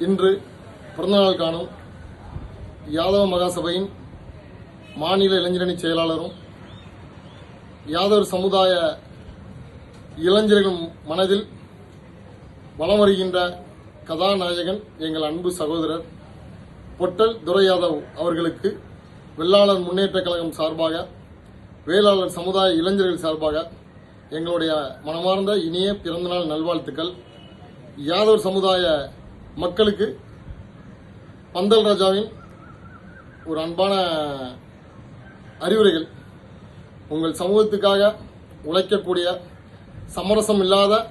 இன்று பிறந்தநாள் காணும் யாதவ மகாசபையின் மாநில இளைஞரணி செயலாளரும் யாதவர் சமுதாய இளைஞர்கள் மனதில் வலம் வருகின்ற கதாநாயகன் எங்கள் அன்பு சகோதரர் பொட்டல் துரை யாதவ் அவர்களுக்கு வெள்ளாளர் முன்னேற்றக் கழகம் சார்பாக வேளாளர் சமுதாய இளைஞர்கள் சார்பாக எங்களுடைய மனமார்ந்த இனிய பிறந்தநாள் நல்வாழ்த்துக்கள். யாதவர் சமுதாய மக்களுக்கு பந்தல் ராஜாவின் ஒரு அன்பான அறிவுரைகள். உங்கள் சமூகத்துக்காக உழைக்கக்கூடிய சமரசம் இல்லாத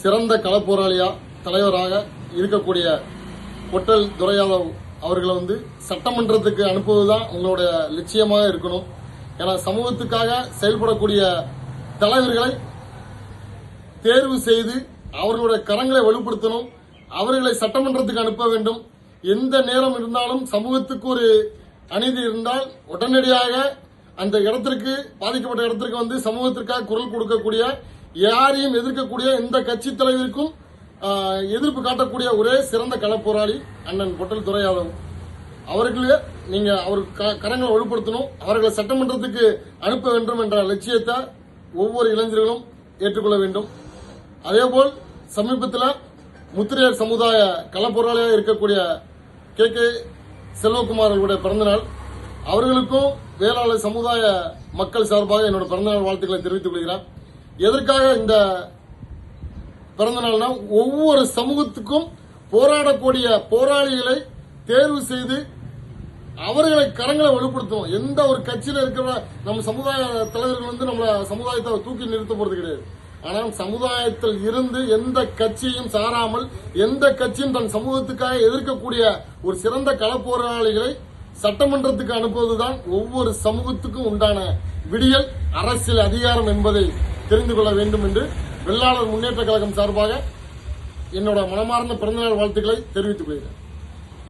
சிறந்த களப்போராளியா தலைவராக இருக்கக்கூடிய பொட்டல் துரையாதவ் அவர்களை வந்து சட்டமன்றத்துக்கு அனுப்புவதுதான் உங்களுடைய லட்சியமாக இருக்கணும். ஏன்னா சமூகத்துக்காக செயல்படக்கூடிய தலைவர்களை தேர்வு செய்து அவர்களுடைய கரங்களை வலுப்படுத்தணும். அவர்களை சட்டமன்றத்துக்கு அனுப்ப வேண்டும். எந்த நேரம் இருந்தாலும் சமூகத்துக்கு ஒரு அநீதி இருந்தால் உடனடியாக அந்த இடத்திற்கு பாதிக்கப்பட்ட இடத்திற்கு வந்து சமூகத்திற்காக குரல் கொடுக்கக்கூடிய யாரையும் எதிர்க்கக்கூடிய எந்த கட்சி தலைவருக்கும் எதிர்ப்பு காட்டக்கூடிய ஒரே சிறந்த களப்போராளி அண்ணன் பொட்டல் துரை அவர்களே நீங்க அவர் க- கரங்களை வலுப்படுத்தணும். அவர்களை சட்டமன்றத்துக்கு அனுப்ப வேண்டும் என்ற லட்சியத்தை ஒவ்வொரு இளைஞர்களும் ஏற்றுக்கொள்ள வேண்டும். அதேபோல் சமீபத்தில் முத்திரையர் சமுதாய களப்பொருளாளியாக இருக்கக்கூடிய கே. கே. செல்வகுமார் அவர்களுடைய பிறந்தநாள். அவர்களுக்கும் வேளாளர் சமுதாய மக்கள் சார்பாக என்னோட பிறந்தநாள் வாழ்த்துக்களை தெரிவித்துக் கொள்கிறேன். எதற்காக இந்த பிறந்தநாள்னா ஒவ்வொரு சமூகத்துக்கும் போராடக்கூடிய போராளிகளை தேர்வு செய்து அவர்களை கரங்களை வலுப்படுத்தும் எந்த ஒரு கட்சியில் இருக்கிற நம்ம சமுதாய தலைவர்கள் வந்து நம்ம சமுதாயத்தை தூக்கி நிறுத்த போறது கிடையாது. ஆனால் சமுதாயத்தில் இருந்து எந்த கட்சியும் சாராமல் எந்த கட்சியும் தன் சமூகத்துக்காக எதிர்க்கக்கூடிய ஒரு சிறந்த களப்போராளிகளை சட்டமன்றத்துக்கு அனுப்புவதுதான் ஒவ்வொரு சமூகத்துக்கும் உண்டான விடியல் அரசியல் அதிகாரம் என்பதை தெரிந்து கொள்ள வேண்டும் என்று வெள்ளாளர் முன்னேற்ற கழகம் சார்பாக என்னோட மனமார்ந்த பிறந்தநாள் வாழ்த்துக்களை தெரிவித்துக் கொள்கிறேன்.